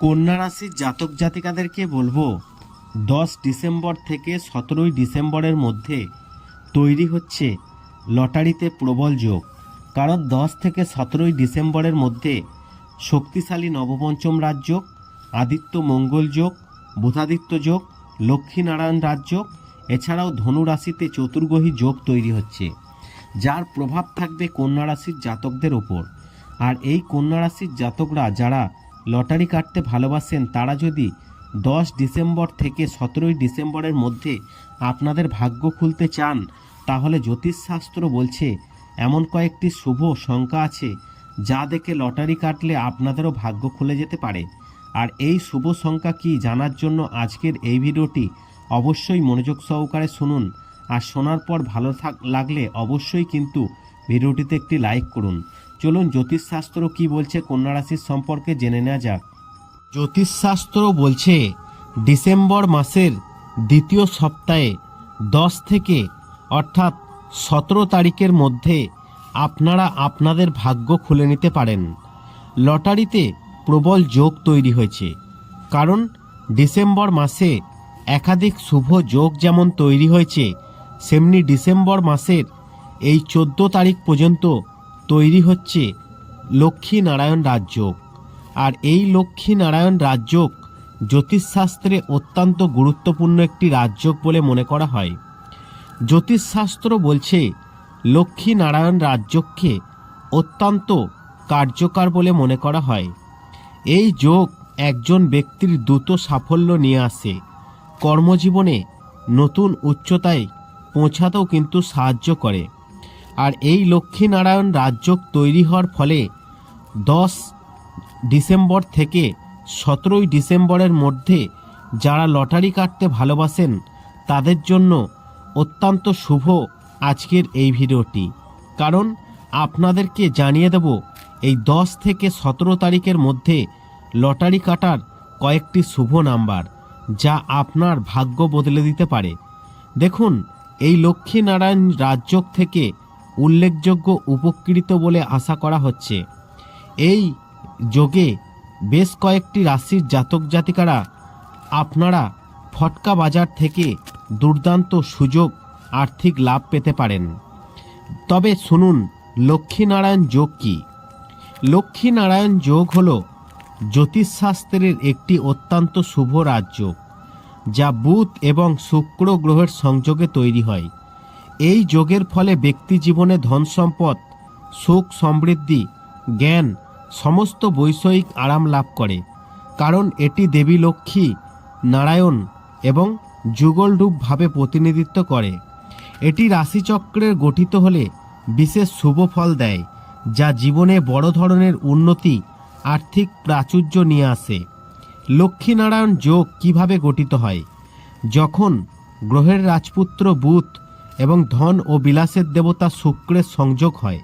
কন্যা রাশির জাতক জাতিকাদেরকে বলব, দশ ডিসেম্বর থেকে সতেরোই ডিসেম্বরের মধ্যে তৈরি হচ্ছে লটারিতে প্রবল যোগ। কারণ দশ থেকে সতেরোই ডিসেম্বরের মধ্যে শক্তিশালী নবপঞ্চম রাজযোগ আদিত্য মঙ্গল যোগ, বুধাদিত্য যোগ, লক্ষ্মীনারায়ণ রাজযোগ এছাড়াও ধনু রাশিতে চতুর্গ্রহী যোগ তৈরি হচ্ছে। যার প্রভাব থাকবে কন্যা রাশির জাতকদের ওপর। আর এই কন্যা রাশির জাতকরা যারা লটারি কাটতে ভালোবাসেন তারা যদি দশ ডিসেম্বর থেকে সতেরোই ডিসেম্বরের মধ্যে আপনাদের ভাগ্য খুলতে চান, তাহলে জ্যোতিষশাস্ত্র বলছে, এমন কয়েকটি শুভ সংখ্যা আছে যা দেখে লটারি কাটলে আপনাদেরও ভাগ্য খুলে যেতে পারে। আর এই শুভ সংখ্যা কি জানার জন্য আজকের এই ভিডিওটি অবশ্যই মনোযোগ সহকারে শুনুন। আর শোনার পর ভালো থাক লাগলে অবশ্যই কিন্তু ভিডিওটিতে একটি লাইক করুন। চলুন জ্যোতিষশাস্ত্র কি বলছে কন্যা রাশির সম্পর্কে জেনে নেওয়া যাক। জ্যোতিষশাস্ত্র বলছে, ডিসেম্বর মাসের দ্বিতীয় সপ্তাহে দশ থেকে, অর্থাৎ সতেরো তারিখের মধ্যে আপনারা আপনাদের ভাগ্য খুলে নিতে পারেন। লটারিতে প্রবল যোগ তৈরি হয়েছে। কারণ ডিসেম্বর মাসে একাধিক শুভ যোগ যেমন তৈরি হয়েছে, সেমনি ডিসেম্বর মাসের এই চোদ্দ তারিখ পর্যন্ত তৈরি হচ্ছে লক্ষ্মী নারায়ণ রাজযোগ। আর এই লক্ষ্মী নারায়ণ রাজযোগ জ্যোতিষশাস্ত্রে অত্যন্ত গুরুত্বপূর্ণ একটি রাজযোগ বলে মনে করা হয়। জ্যোতিষশাস্ত্র বলছে লক্ষ্মী নারায়ণ রাজযোগকে অত্যন্ত কার্যকর বলে মনে করা হয়। এই যোগ একজন ব্যক্তির দ্রুত সাফল্য নিয়ে আসে। কর্মজীবনে নতুন উচ্চতায় পৌঁছাতেও কিন্তু সাহায্য করে। আর এই লক্ষ্মীনারায়ণ রাজযোগ তৈরি হওয়ার ফলে দশ ডিসেম্বর থেকে সতেরোই ডিসেম্বরের মধ্যে যারা লটারি কাটতে ভালোবাসেন, তাদের জন্য অত্যন্ত শুভ আজকের এই ভিডিওটি। কারণ আপনাদেরকে জানিয়ে দেব, এই দশ থেকে সতেরো তারিখের মধ্যে লটারি কাটার কয়েকটি শুভ নাম্বার, যা আপনার ভাগ্য বদলে দিতে পারে। দেখুন, এই লক্ষ্মীনারায়ণ রাজযোগ থেকে উল্লেখযোগ্য উপকৃত বলে আশা করা হচ্ছে। এই যোগে বেশ কয়েকটি রাশির জাতক জাতিকারা আপনারা ফটকা বাজার থেকে দুর্দান্ত সুযোগ, আর্থিক লাভ পেতে পারেন। তবে শুনুন, লক্ষ্মীনারায়ণ যোগ কি? লক্ষ্মীনারায়ণ যোগ হল জ্যোতিষশাস্ত্রের একটি অত্যন্ত শুভ রাজযোগ যা বুধ এবং শুক্র গ্রহের সংযোগে তৈরি হয়। এই যোগের ফলে ব্যক্তি জীবনে ধন সম্পদ, সুখ সমৃদ্ধি, জ্ঞান, সমস্ত বৈষয়িক আরাম লাভ করে। কারণ এটি দেবী লক্ষ্মী, নারায়ণ এবং যুগলরূপভাবে প্রতিনিধিত্ব করে। এটি রাশিচক্রের গঠিত হলে বিশেষ শুভ ফল দেয়, যা জীবনে বড় ধরনের উন্নতি, আর্থিক প্রাচুর্য নিয়ে আসে। লক্ষ্মীনারায়ণ যোগ কীভাবে গঠিত হয়? যখন গ্রহের রাজপুত্র বুধ এবং ধন ও বিলাসের দেবতা শুক্রের সংযোগ হয়।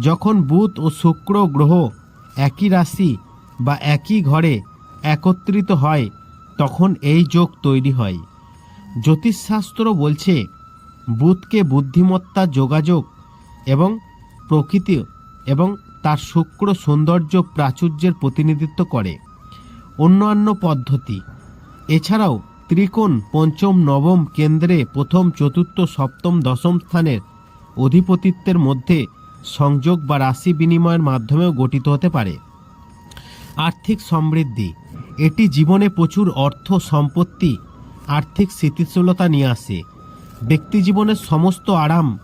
যখন বুধ ও শুক্র গ্রহ একই রাশি বা একই ঘরে একত্রিত হয়, তখন এই যোগ তৈরি হয়। জ্যোতিষশাস্ত্র বলছে, বুধকে বুদ্ধিমত্তা যোগাযোগ এবং প্রকৃতি এবং তার শুক্র সৌন্দর্য প্রাচুর্যের প্রতিনিধিত্ব করে। অন্যান্য পদ্ধতি। এছাড়াও ত্রিকোণ পঞ্চম নবম কেন্দ্রে প্রথম, চতুর্থ, সপ্তম, দশম স্থানের অধিপতিত্বের মধ্যে সংযোগ বা রাশি বিনিময়ের মাধ্যমেও গঠিত হতে পারে। আর্থিক সমৃদ্ধি। এটি জীবনে প্রচুর অর্থ, সম্পত্তি, আর্থিক স্থিতিশীলতা নিয়ে আসে। ব্যক্তি জীবনের সমস্ত আরাম,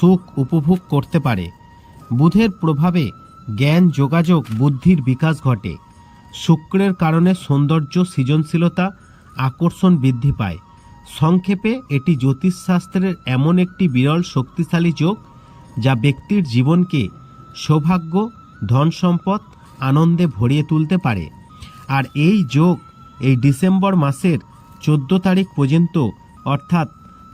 সুখ উপভোগ করতে পারে। বুধের প্রভাবে জ্ঞান, যোগাযোগ, বুদ্ধির বিকাশ ঘটে। শুক্রের কারণে সৌন্দর্য, সৃজনশীলতা আকর্ষণ বৃদ্ধি পায়। সংক্ষেপে, এটি জ্যোতিষশাস্ত্রের এমন একটি বিরল শক্তিশালী যোগ যা ব্যক্তির জীবনকে সৌভাগ্য ধন সম্পদ আনন্দে ভরিয়ে তুলতে পারে। আর এই যোগ এই ডিসেম্বর মাসের চোদ্দ তারিখ পর্যন্ত অর্থাৎ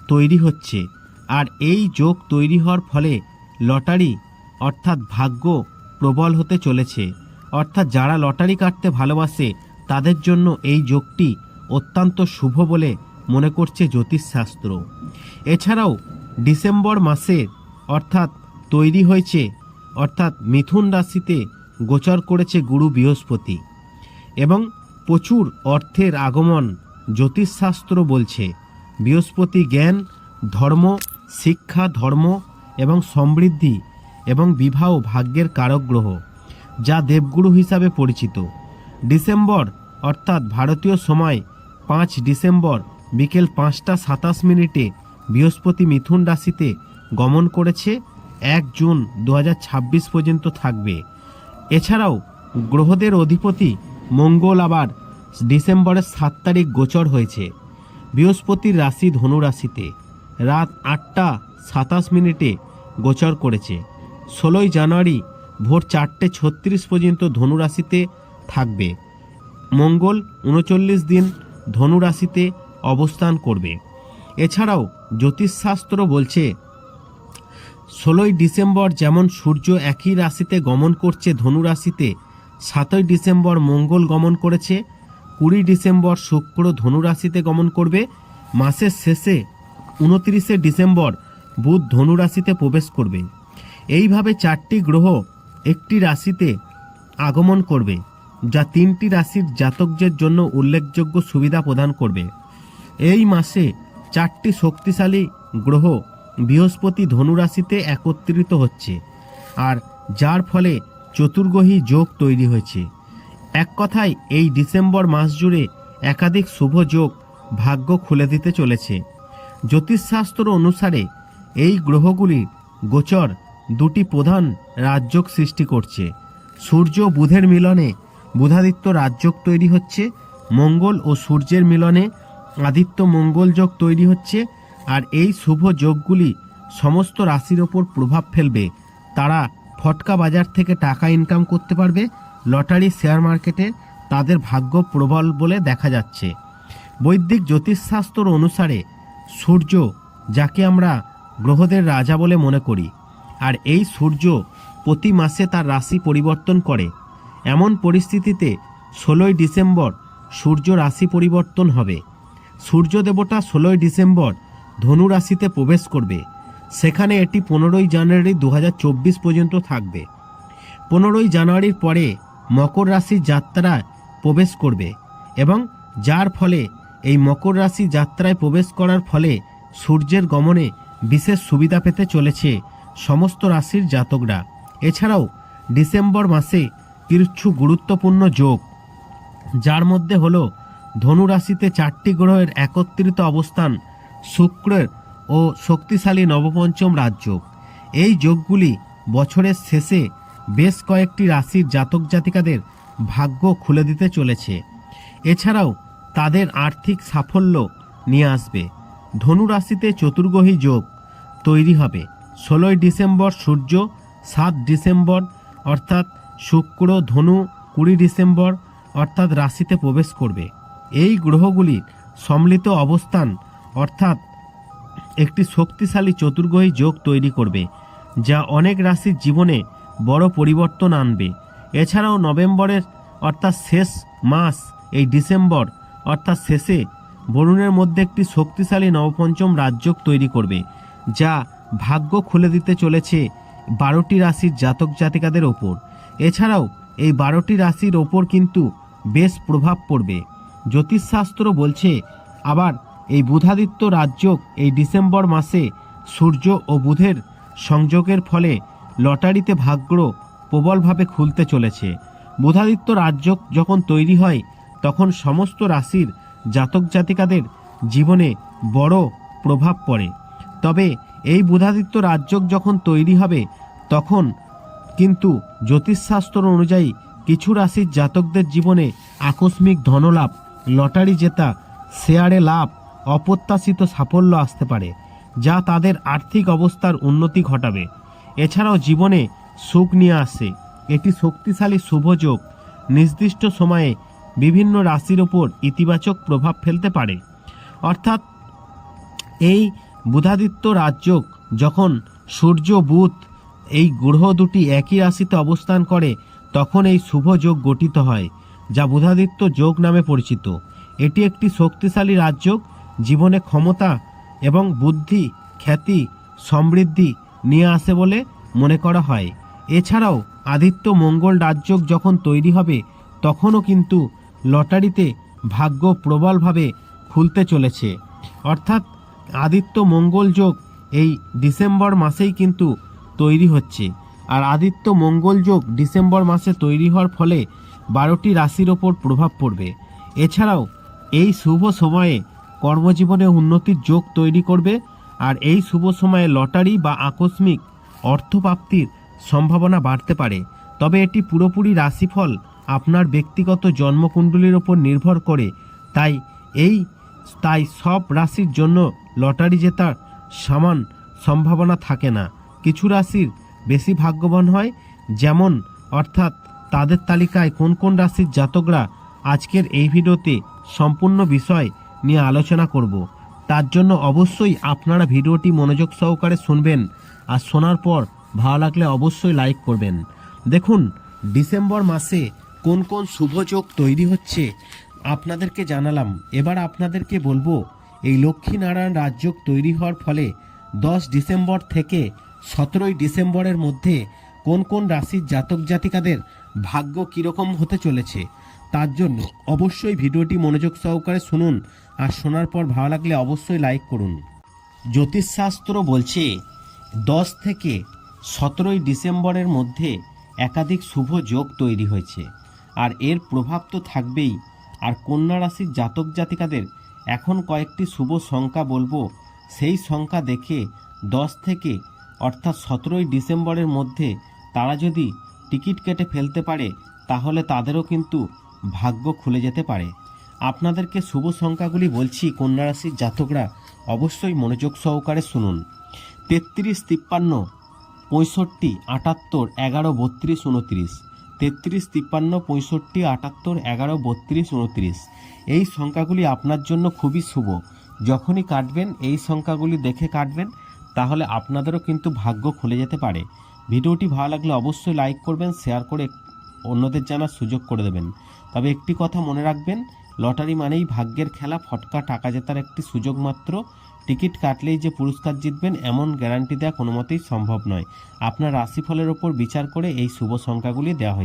তৈরি হচ্ছে। আর এই যোগ তৈরি হওয়ার ফলে লটারি অর্থাৎ ভাগ্য প্রবল হতে চলেছে। অর্থাৎ যারা লটারি কাটতে ভালোবাসে, তাদের জন্য এই যোগটি অত্যন্ত শুভ বলে মনে করছে জ্যোতিষশাস্ত্র। এছাড়াও ডিসেম্বর মাসে অর্থাৎ তৈরি হয়েছে, অর্থাৎ মিথুন রাশিতে গোচর করেছে গুরু বৃহস্পতি। এবং প্রচুর অর্থের আগমন জ্যোতিষশাস্ত্র বলছে। বৃহস্পতি জ্ঞান, ধর্ম, শিক্ষা, ধর্ম এবং সমৃদ্ধি এবং বিবাহ ভাগ্যের কারক গ্রহ যা দেবগুরু হিসাবে পরিচিত। ডিসেম্বর অর্থাৎ ভারতীয় সময় পাঁচ ডিসেম্বর বিকেল পাঁচটা সাতাশ মিনিটে বৃহস্পতি মিথুন রাশিতে গমন করেছে। এক জুন দু হাজার ছাব্বিশ পর্যন্ত থাকবে। এছাড়াও গ্রহদের অধিপতি মঙ্গল আবার ডিসেম্বরের সাত তারিখ গোচর হয়েছে। বৃহস্পতির রাশি ধনুরাশিতে রাত আটটা সাতাশ মিনিটে গোচর করেছে। ষোলোই জানুয়ারি ভোর চারটে ছত্রিশ পর্যন্ত ধনুরাশিতে থাকবে। মঙ্গল উনচল্লিশ দিন ধনু রাশিতে অবস্থান করবে। এছাড়াও জ্যোতিষশাস্ত্র বলছে, ষোলোই ডিসেম্বর যেমন সূর্য একই রাশিতে গমন করছে, ধনুরাশিতে সাতই ডিসেম্বর মঙ্গল গমন করেছে, কুড়ি ডিসেম্বর শুক্র ধনুরাশিতে গমন করবে, মাসের শেষে উনত্রিশে ডিসেম্বর বুধ ধনুরাশিতে প্রবেশ করবে। এইভাবে চারটি গ্রহ একটি রাশিতে আগমন করবে। যা তিনটি রাশির জাতকদের জন্য উল্লেখযোগ্য সুবিধা প্রদান করবে। এই মাসে চারটি শক্তিশালী গ্রহ বৃহস্পতি ধনু রাশিতে একত্রিত হচ্ছে আর যার ফলে চতুর্গ্রহী যোগ তৈরি হয়েছে। এক কথায়, এই ডিসেম্বর মাস জুড়ে একাধিক শুভ যোগ ভাগ্য খুলে দিতে চলেছে। জ্যোতিষশাস্ত্র অনুসারে এই গ্রহগুলির গোচর দুটি প্রধান রাজযোগ সৃষ্টি করছে। সূর্য বুধের মিলনে বুধাদিত্য রাজযোগ তৈরি হচ্ছে, মঙ্গল ও সূর্যের মিলনে আদিত্য মঙ্গল যোগ তৈরি হচ্ছে, আর এই শুভ যোগগুলি সমস্ত রাশির ওপর প্রভাব ফেলবে। তারা ফটকা বাজার থেকে টাকা ইনকাম করতে পারবে, লটারি শেয়ার মার্কেটে তাদের ভাগ্য প্রবল বলে দেখা যাচ্ছে। বৈদিক জ্যোতিষশাস্ত্র অনুসারে সূর্য, যাকে আমরা গ্রহদের রাজা বলে মনে করি, আর এই সূর্য প্রতি মাসে তার রাশি পরিবর্তন করে। এমন পরিস্থিতিতে ষোলোই ডিসেম্বর সূর্য রাশি পরিবর্তন হবে। সূর্য দেবতা ষোলোই ডিসেম্বর ধনু রাশিতে প্রবেশ করবে। সেখানে এটি পনেরোই জানুয়ারি দু হাজার চব্বিশ পর্যন্ত থাকবে। পনেরোই জানুয়ারির পরে মকর রাশির যাত্রা প্রবেশ করবে এবং যার ফলে এই মকর রাশি যাত্রায় প্রবেশ করার ফলে সূর্যের গমনে বিশেষ সুবিধা পেতে চলেছে সমস্ত রাশির জাতকরা। এছাড়াও ডিসেম্বর মাসে কিছু গুরুত্বপূর্ণ যোগ, যার মধ্যে হলো ধনু রাশিতে চারটি গ্রহের একত্রিত অবস্থান, শুক্রের ও শক্তিশালী নবপঞ্চম রাজযোগ। এই যোগগুলি বছরের শেষে বেশ কয়েকটি রাশির জাতক জাতিকাদের ভাগ্য খুলে দিতে চলেছে। এছাড়াও তাদের আর্থিক সাফল্য নিয়ে আসবে। ধনু রাশিতে চতুর্গ্রহী যোগ তৈরি হবে। ষোলোই ডিসেম্বর সূর্য, সাত ডিসেম্বর, অর্থাৎ শুক্র, ধনু কুড়ি ডিসেম্বর অর্থাৎ রাশিতে প্রবেশ করবে। এই গ্রহগুলির সম্মিলিত অবস্থান অর্থাৎ একটি শক্তিশালী চতুর্গ্রহী যোগ তৈরি করবে, যা অনেক রাশির জীবনে বড় পরিবর্তন আনবে। এছাড়াও নভেম্বরের অর্থাৎ শেষ মাস, এই ডিসেম্বর অর্থাৎ শেষে বরুণের মধ্যে একটি শক্তিশালী নবপঞ্চম রাজযোগ তৈরি করবে, যা ভাগ্য খুলে দিতে চলেছে বারোটি রাশির জাতক জাতিকাদের ওপর। এছাড়াও এই বারোটি রাশির ওপর কিন্তু বেশ প্রভাব পড়বে। জ্যোতিষশাস্ত্র বলছে, আবার এই বুধাদিত্য রাজযোগ এই ডিসেম্বর মাসে সূর্য ও বুধের সংযোগের ফলে লটারিতে ভাগ্য প্রবলভাবে খুলতে চলেছে। বুধাদিত্য রাজযোগ যখন তৈরি হয়, তখন সমস্ত রাশির জাতক জাতিকাদের জীবনে বড় প্রভাব পড়ে। তবে এই বুধাদিত্য রাজযোগ যখন তৈরি হবে, তখন কিন্তু জ্যোতিষশাস্ত্র অনুযায়ী কিছু রাশির জাতকদের জীবনে আকস্মিক ধনলাভ, লটারি জেতা, শেয়ারে লাভ, অপ্রত্যাশিত সাফল্য আসতে পারে, যা তাদের আর্থিক অবস্থার উন্নতি ঘটাবে। এছাড়াও জীবনে সুখ নিয়ে আসে। এটি শক্তিশালী শুভযোগ নির্দিষ্ট সময়ে বিভিন্ন রাশির ওপর ইতিবাচক প্রভাব ফেলতে পারে। অর্থাৎ এই বুধাদিত্য রাজযোগ যখন সূর্য, বুধ এই গ্রহ দুটি একই রাশিতে অবস্থান করে, তখন এই শুভ যোগ গঠিত হয়, যা বুধাদিত্য যোগ নামে পরিচিত। এটি একটি শক্তিশালী রাজযোগ, জীবনে ক্ষমতা এবং বুদ্ধি, খ্যাতি, সমৃদ্ধি নিয়ে আসে বলে মনে করা হয়। এছাড়াও আদিত্য মঙ্গল রাজযোগ যখন তৈরি হবে, তখনও কিন্তু লটারিতে ভাগ্য প্রবলভাবে খুলতে চলেছে। অর্থাৎ আদিত্য মঙ্গল যোগ এই ডিসেম্বর মাসেই কিন্তু তৈরি হচ্ছে। আর আদিত্য মঙ্গল যোগ ডিসেম্বর মাসে তৈরি হওয়ার ফলে বারোটি রাশির ওপর প্রভাব পড়বে। এছাড়াও এই শুভ সময়ে কর্মজীবনে উন্নতির যোগ তৈরি করবে আর এই শুভ সময়ে লটারি বা আকস্মিক অর্থপ্রাপ্তির সম্ভাবনা বাড়তে পারে। তবে এটি পুরোপুরি রাশিফল আপনার ব্যক্তিগত জন্মকুণ্ডলীর ওপর নির্ভর করে। তাই এই, তাই সব রাশির জন্য লটারি জেতার সমান সম্ভাবনা থাকে না। কিছু রাশির বেশি ভাগ্যবান হয়, যেমন, অর্থাৎ তাদের তালিকায় কোন কোন রাশির জাতকরা আজকের এই ভিডিওতে সম্পূর্ণ বিষয় নিয়ে আলোচনা করব। তার জন্য অবশ্যই আপনারা ভিডিওটি মনোযোগ সহকারে শুনবেন আর শোনার পর ভালো লাগলে অবশ্যই লাইক করবেন। দেখুন, ডিসেম্বর মাসে কোন কোন শুভযোগ তৈরি হচ্ছে আপনাদেরকে জানালাম। এবার আপনাদেরকে বলব, এই লক্ষ্মীনারায়ণ রাজযোগ তৈরি হওয়ার ফলে দশ ডিসেম্বর থেকে সতেরোই ডিসেম্বরের মধ্যে কোন কোন রাশির জাতক জাতিকাদের ভাগ্য কীরকম হতে চলেছে, তার জন্য অবশ্যই ভিডিওটি মনোযোগ সহকারে শুনুন আর শোনার পর ভালো লাগলে অবশ্যই লাইক করুন। জ্যোতিষশাস্ত্র বলছে, দশ থেকে সতেরোই ডিসেম্বরের মধ্যে একাধিক শুভ যোগ তৈরি হয়েছে আর এর প্রভাব তো থাকবেই। আর কন্যা রাশির জাতক জাতিকাদের এখন কয়েকটি শুভ সংখ্যা বলব, সেই সংখ্যা দেখে দশ থেকে অর্থাৎ সতেরোই ডিসেম্বরের মধ্যে তারা যদি টিকিট কেটে ফেলতে পারে, তাহলে তাদেরও কিন্তু ভাগ্য খুলে যেতে পারে। আপনাদেরকে শুভ সংখ্যাগুলি বলছি, কন্যা রাশির জাতকরা, অবশ্যই মনোযোগ সহকারে শুনুন। তেত্রিশ, তিপ্পান্ন, পঁয়ষট্টি, আটাত্তর, এগারো, বত্রিশ উনত্রিশ তেত্রিশ, তিপ্পান্ন, পঁয়ষট্টি, আটাত্তর, এগারো, বত্রিশ উনত্রিশ এই সংখ্যাগুলি আপনার জন্য খুবই শুভ। যখনই কাটবেন, এই সংখ্যাগুলি দেখে কাটবেন। তাহলে আপনাদেরও কিন্তু ভাগ্য খুলে যেতে পারে। ভিডিওটি ভালো লাগলে অবশ্যই লাইক করবেন, শেয়ার করে অন্যদের জানার সুযোগ করে দেবেন। তবে একটি কথা মনে রাখবেন, লটারি মানেই ভাগ্যের খেলা, ফটকা, টাকা জেতার একটি সুযোগ মাত্র। টিকিট কাটলেই যে পুরস্কার জিতবেন, এমন গ্যারান্টি দেওয়া কোনো মতেই সম্ভব নয়। আপনার রাশিফলের ওপর বিচার করে এই শুভ সংখ্যাগুলি দেওয়া হয়েছে।